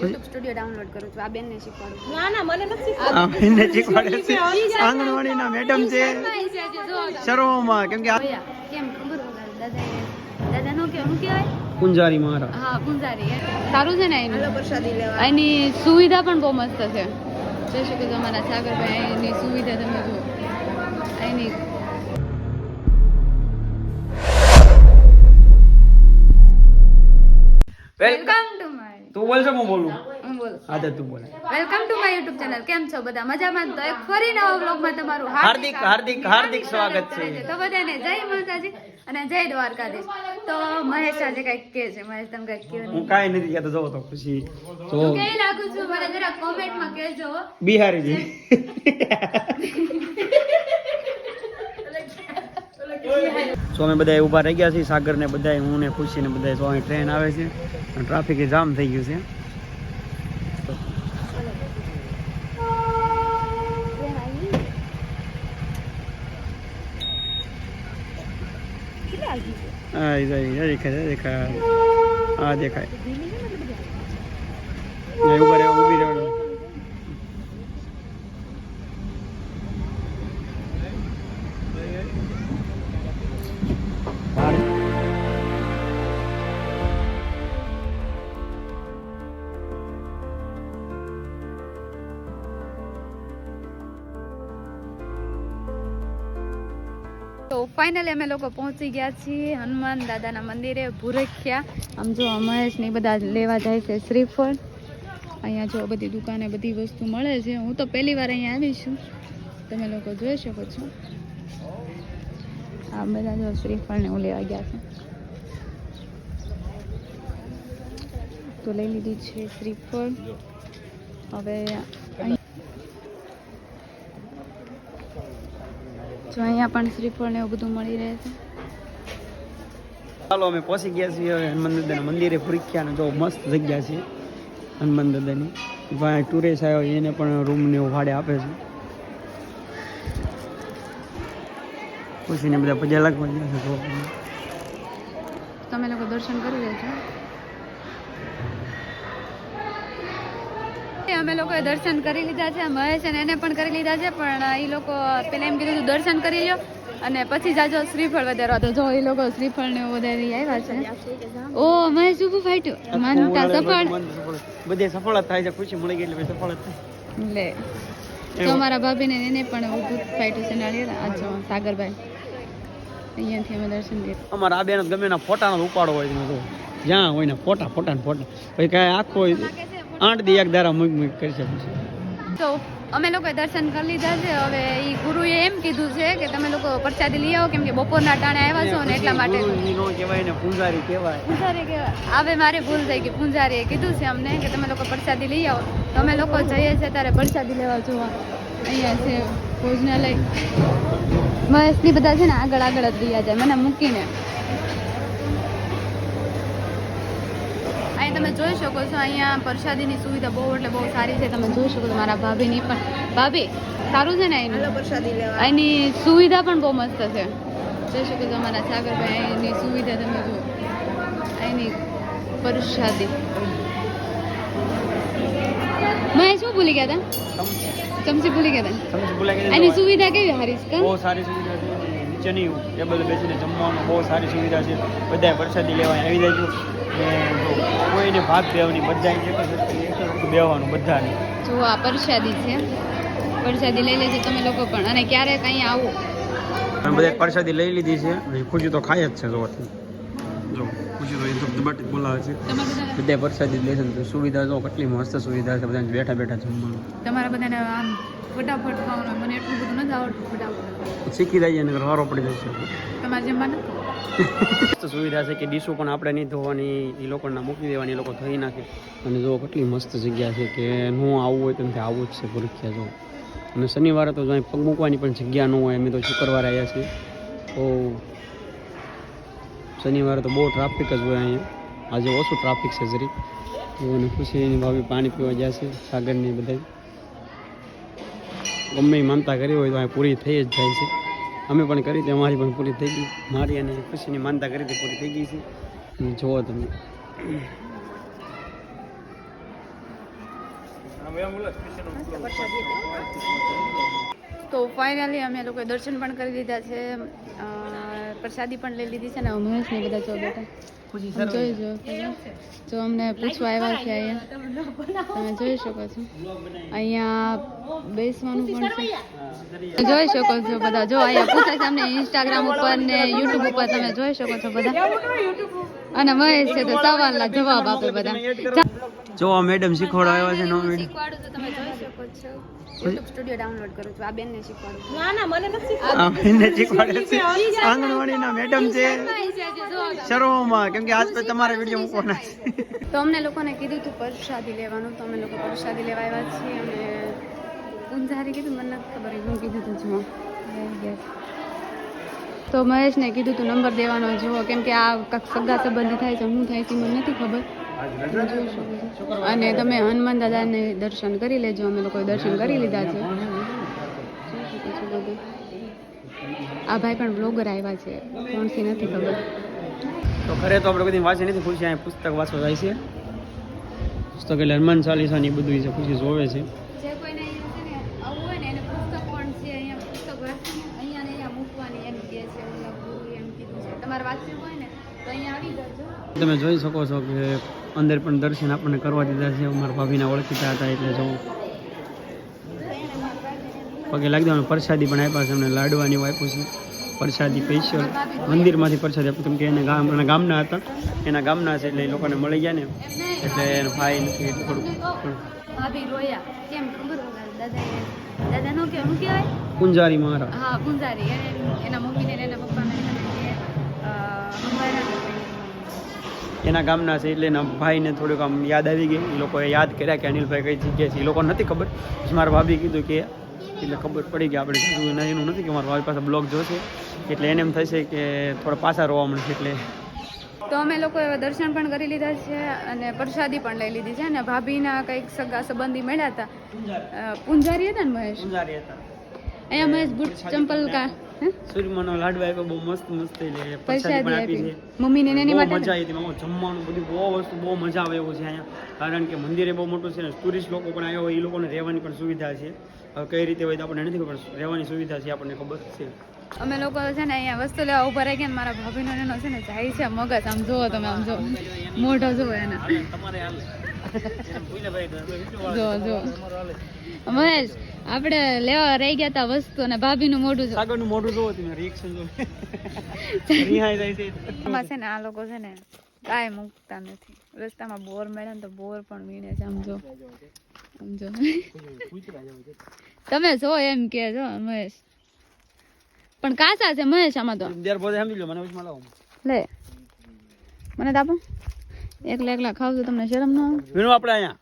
YouTube studio download કરું છું. આ બેનને શીખવાડું ના ના મને નથી આ એને શીખવાડે છે. આંગણવાડીના મેડમ છે શરૂમાં કેમ કે કેમ ખબર વગર દાદા નો કે હું કહેવાય? કુંજારી મારા હા પૂંજારી સારું છે ને એનું? પ્રસાદી લેવા. એની સુવિધા પણ બહુ મસ્ત છે. જોઈ શકો છો અમારા સાગરભાઈ એની સુવિધા તમે જો એની વેલકમ તું બોલશે હું બોલું? હા તો તું બોલ. Welcome to my YouTube channel કેમ છો બધા? મજામાં? તો એક ફરી નવા વ્લોગમાં તમારું હાર્દિક હાર્દિક હાર્દિક સ્વાગત છે. તો બધાને જય માતાજી અને જય દ્વારકાધીશ. તો મહેશ આજે કંઈક કે છે. મહેશ તમે કંઈક કે હું કાંઈ નથી કહેતો. જો તો ખુશી. તો હું કેવી લાગુ છું મને જરા કોમેન્ટમાં કહેજો. બિહારી છે સો અમે બધા ઊભા રહી ગયા છીએ સાગર ને બધા હું ને ખુશી ને બધા તો અહીં ટ્રેન આવે છે. ટ્રાફિક જામ થઈ ગયું છે. હા, એ જાય દેખાય દેખાય હા, દેખાય. અહીં ઊભા રહે તો ફાઇનલી અમે લોકો પહોંચી ગયા છીએ હનુમાન દાદાના મંદિરે, ભૂરખ્યા. આમ જો મહેશ ને બધા લેવા જાય છે શ્રીફળ. અહીંયા જો બધી દુકાને બધી વસ્તુ મળે છે. હું તો પહેલી વાર અહીંયા આવી છું. તમે લોકો જોઈ શકો છો. આ બધા જો શ્રીફળને હું લેવા ગયા છે. તો લઈ લીધી છે શ્રીફળ. હવે જો અહીંયા પણ શ્રીફળ ને એવું બધું મળી રહે છે. ચાલો અમે પહોંચી ગયા છીએ હવે હનુમાન દાદાના મંદિરે ફરીક્યા ને જો મસ્ત જગ્યા છે હનુમાન દાદાની. ભાઈ ટુરિસ્ટ આવ્યો એને પણ રૂમ ને એવું ભાડે આપે છે. ખુશીને બધા પજા લાગવા ગયા છે તમે લોકો દર્શન કરી લેજો અમે લોકોએ દર્શન કરી લીધા છે મહેશ અને એને પણ કરી લીધા છે પણ એ લોકો પેલા એમ કીધું દર્શન કરી લો અને પછી જાજો શ્રીફળ વધારવા. તો જો એ લોકો શ્રીફળ ને વધારી આવ્યા છે. ઓ મહેશ ઉભું ફાટ્યું. માનતા સફળ. બધે સફળ થાય છે ખુશી મળી ગઈ એટલે સફળ થાય. લે. તો અમારા ભાભીને એને પણ ઊભું ફાટ્યું છે નાળિયેર. આ સાગરભાઈ. અહીંયાથી અમે દર્શન કર્યું અમારા આ બેન ગમે એના ફોટાનો ઉપાડો હોય જ્યાં હોય ને ફોટા ફોટા ને ફોટા. પછી કાંઈ આખો આઠ દી એક દારા મૂક મૂક કરી શકું છું. તો અમે લોકોએ દર્શન કરી લીધા છે. હવે એ ગુરુએ એમ કીધું છે કે તમે લોકો પ્રસાદી લઈ આવો કેમ કે બપોરના ટાણે આવ્યા છો ને એટલા માટે. કહેવાય ને પૂંજારી કહેવાય. પૂંજારી કહેવાય. હવે મારે ભૂલ થઈ ગઈ. પૂંજારીએ કીધું છે અમને કે તમે લોકો પ્રસાદી લઈ આવો. તો અમે લોકો જઈએ છીએ ત્યારે પ્રસાદી લેવા જોવા અહીંયા છે ભોજનાલય. મહેશની બધા છે ને આગળ આગળ જ રહ્યા જાય મને મૂકીને અહીંયા તમે જોઈ શકો છો અહીંયા પ્રસાદીની સુવિધા બહુ એટલે બહુ સારી છે. તમે જોઈ શકો છો મારા ભાભીની પણ. ભાભી સારું છે ને એની? પ્રસાદી લેવા. એની સુવિધા પણ બહુ મસ્ત છે. જોઈ શકો છો અમારા સાગરભાઈ એની સુવિધા તમે જુઓ. એની પ્રસાદી. મેં શું ભૂલી ગયા હતા? ચમચી. ભૂલી ગયા હતા? એની સુવિધા કેવી હારીશ બહુ સારી સુવિધા છે ટેબલ બેસીને જમવાનું બહુ સારી સુવિધા છે. બધાએ પ્રસાદી લેવા આવી જાય ને જો કોઈને ભાગ દેવાની બધા બેવાનું બધાને. જો આ પ્રસાદી છે. પ્રસાદી લઈ લેજો તમે લોકો પણ. અને ક્યારેક કંઈ આવો. અમે બધા પ્રસાદી લઈ લીધી છે. ખુશી તો ખાય જ છે જોવાથી. જો ખુશી તો એ તો બોલાવે છે. બધા પ્રસાદી લઈ છે તો સુવિધા જો કેટલી મસ્ત સુવિધા છે બધાને બેઠા બેઠા જમવાનું. તમારા બધાને આમ ફટાફટ ખાવાનું મને એટલું બધું નથી આવડતું ફટાફટ. શીખી જઈએ ને વારો પડી જશે તમારે જમવાનું મસ્ત સુવિધા છે કે ડીશો પણ આપણે નહીં ધોવાની એ લોકોને મૂકી દેવાની એ લોકો ધોઈ નાખે. અને જો કેટલી મસ્ત જગ્યા છે કે હું આવવું હોય તેમ આવું જ છે ભૂરખ્યા જો. અને શનિવારે તો અહીં પગ મૂકવાની પણ જગ્યા ન હોય અમે તો શુક્રવારે આવ્યા છીએ. તો શનિવારે તો બહુ ટ્રાફિક જ હોય અહીંયા. આજે ઓછું ટ્રાફિક છે જરીક. તો અને ખુશીની ભાભી પાણી પીવા જાય છે સાગરની બધા ગમે માનતા કરી હોય તો અહીં પૂરી થઈ જ જાય છે. અમે પણ કરી હતી અમારી પણ પૂરી થઈ ગઈ. મારી અને ખુશીની માનતા કરી હતી પૂરી થઈ ગઈ છે. જુઓ તમે. તો ફાઇનલી અમે લોકોએ દર્શન પણ કરી દીધા છે. પ્રસાદી પણ લઈ લીધી છે ને મહેશ ને બધા જો બેટા જોઈ જો. જો અમને પૂછવા આવ્યા છે અહીંયા. તમે જોઈ શકો છો. અહીંયા બેસવાનું પણ છે. જોઈ શકો છો બધા. જો અહીંયા પૂછે છે અમને ઇન્સ્ટાગ્રામ ઉપર ને યુટ્યુબ ઉપર તમે જોઈ શકો છો બધા. અને મહેશ છે તો સવાલના જવાબ આપે બધા. જો મેડમ શીખવાડવા આવ્યા છે નો મેડમ. શીખવાડું તો તમે જોઈ શકો છો. સ્ટુડિયો ડાઉનલોડ કરું છું. આ બેનને શીખવાડું છું. આ બેનને શીખવાડે છે. આંગણવાડીના મેડમ છે. શરૂમાં કેમ કે આજ પછી તમારા વીડિયો મૂકવાના છે. તો અમને લોકોને કીધું હતું પ્રસાદી લેવાનું તો અમે લોકો પ્રસાદી લેવા આવ્યા છીએ અને પૂંજારી કીધું મને નથી ખબર હું કીધું હતું જો. આવી ગયા. છે. તો મહેશને કીધું તું નંબર દેવાનો જુઓ કેમ કે આ સગા સંબંધ થાય છે શું થાય છે મને નથી ખબર. અને તમે હનુમાન દાદાને દર્શન કરી લેજો અમે લોકોએ દર્શન કરી લીધા છે. આ ભાઈ પણ બ્લોગર આવ્યા છે કોણથી નથી ખબર. તો ઘરે તો આપણે બધી વાંચી નથી ખુશી અહીંયા પુસ્તક વાંચવા જાય છે. પુસ્તક એટલે હનુમાન ચાલીસા ને એ બધું છે ખુશી જોવે છે. જે કોઈને અહીંયા છે ને આવું હોય ને એને પુસ્તક પણ છે અહીંયા પુસ્તક વાંચીને અહીંયા ને અહીંયા મૂકવાની એમ કહે છે ઓલા ગુરુએ એમ કીધું છે. તમારે વાંચવું હોય તમે જોઈ શકો છો કે અંદર પણ દર્શન આપણને કરવા દીધા છે. અમારા ભાભીના ઓળખીતા હતા એટલે જો પગે લાગી દેવાનું. પ્રસાદી પણ આપ્યા છે. અમને લાડવાની આપ્યું છે. પ્રસાદી સ્પેશિયલ મંદિરમાંથી પ્રસાદી આપ્યું કેમ કે એને ગામ એના ગામના હતા. એના ગામના છે એટલે એ લોકોને મળી ગયા ને. એટલે એને એટલે થોડુંક ભાભી રોયા. કેમ ખબર દાદા દાદા કે શું કહેવાય? પૂંજારી મારા હા પૂંજારી. એના મમ્મીને એના પપ્પાને એના ગામના છે એટલે એના ભાઈને થોડુંક આમ યાદ આવી ગઈ. એ લોકોએ યાદ કર્યા કે અનિલભાઈ કઈ જગ્યાએ છે એ લોકોને નથી ખબર. પછી મારા ભાભી કીધું કે એટલે ખબર પડી કે આપણે કીધું એના એનું નથી કે મારા ભાભી પાસે બ્લોગ જોશે. એટલે એને એમ થશે કે થોડા પાછા રોવા મળશે એટલે. તો અમે લોકો દર્શન પણ કરી લીધા છે અને પ્રસાદી પણ લઈ લીધી છે અને ભાભીના કંઈક સગા સંબંધી મળ્યા હતા. પૂંજારી હતા ને મહેશ? પૂંજારી હતા. અહીંયા મહેશ બુટ ચંપલ કા? સૂર્યમાનો લાડવા આપ્યો બહુ મસ્ત મસ્ત પ્રસાદી પણ આપી છે. મમ્મીને ને એની માટે મજા આવી હતી મામા જમવાનું બધું બહુ વસ્તુ બહુ મજા આવે એવું છે અહીંયા. કારણ કે મંદિરે બહુ મોટું છે ને ટુરિસ્ટ લોકો પણ આવ્યા હોય એ લોકોને રહેવાની પણ સુવિધા છે. હવે કઈ રીતે હોય તો આપણને નથી ખબર રહેવાની સુવિધા છે આપણને ખબર છે. અમે લોકો છે ને અહીંયા વસ્તુ લેવા ઊભા રહી ગયા મારા ભાભીનો ને એનો છે ને જાય છે મગજ આમ જુઓ તમે આમ જો મોઢો જુઓ એના. તમારે જો જો. મહેશ આપણે લેવા રહી ગયા તા વસ્તુ અને ભાભીનું મોઢું જો. આગળનું મોઢું જોવો તમે રિએક્શન જો રિહાઈ જાય છે. એમાં છે ને આ લોકો છે ને કાંઈ મૂકતા નથી. રસ્તામાં બોર મળે ને તો બોર પણ વીણે છે આમ જો. આમ જો. તમે જો એમ કે જો મહેશ. પણ કાચા છે મહેશ આમાં તો. દેર બોધે સમજી લો મને ઉસમાં લાવો. લે. મને તો આપો. એકલા એકલા ખાવ તો તમને શરમ ન આવે. આપણે અહીંયા.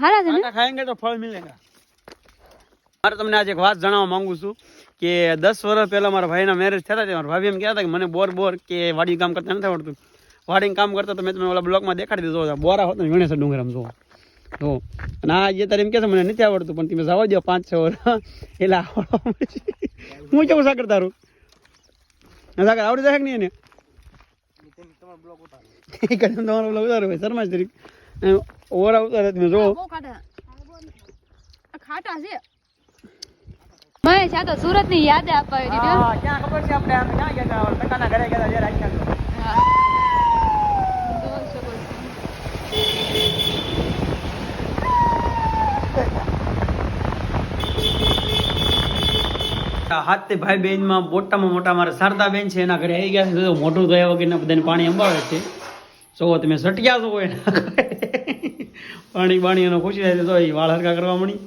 હારા છે ને? કાકા તો ફળ મિલેગા મારે તમને આજે એક વાત જણાવવા માંગુ છું કે દસ વર્ષ પહેલા મારા ભાઈના મેરેજ થયા હતા મારા ભાભી એમ કહેતા કે મને બોર બોર કે વાડી કામ કરતા નથી આવડતું. વાડી કામ કરતા તો મેં તમને ઓલા બ્લોકમાં દેખાડી દીધો બોરા હોત ને ગણેશ ડુંગર આમ જો જો અને આ જે તારે એમ કહે છે મને નથી આવડતું પણ તમે જવા દો પાંચ છ વર્ષ. એટલે આવડવા હું કેવું સાકર તારું? આ સાકર આવડી જાય કે નહીં એને? તમારો બ્લોગ ઉતારો ભાઈ શર્મા તરીકે ઓરા ઉતારે તમે જો ખાટા. છે. મહેશ આ તો સુરતની યાદ અપાવી દીધી ક્યાં ખબર છે આપણે આમ ક્યાં ગયા હતા? ટકાના ઘરે ગયા જ્યારે આખ્યા હા. જોઈ શકો છો. હાથ ભાઈ બહેનમાં મોટામાં મોટા મારા શારદા બેન છે, એના ઘરે આવી ગયા છે તો થયા ધોયા વગરના બધાને પાણી અંબાવે છે. જો તમે સટિયા છો એના પાણી બાણી એનો ખુશી થાય તો એ વાળ હરકા કરવા મળી.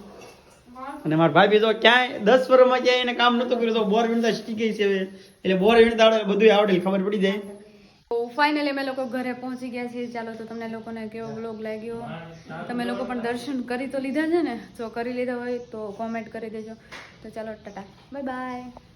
અને મારા ભાઈ તો ક્યાંય દસ વર્ષમાં ક્યાંય એને કામ નતું કર્યું, તો બોર વીણતા શીખી છે એટલે બોર વીણતા આવડે બધું આવડે, ખબર પડી જાય. ફાઇનલી અમે લોકો ઘરે પહોંચી ગયા છીએ. ચાલો તો તમને લોકોને કેવો બ્લોગ લાગ્યો? તમે લોકો પણ દર્શન કરી તો લીધા છે ને? જો કરી લીધા હોય તો કોમેન્ટ કરી દેજો. તો ચાલો, ટાટા. Bye bye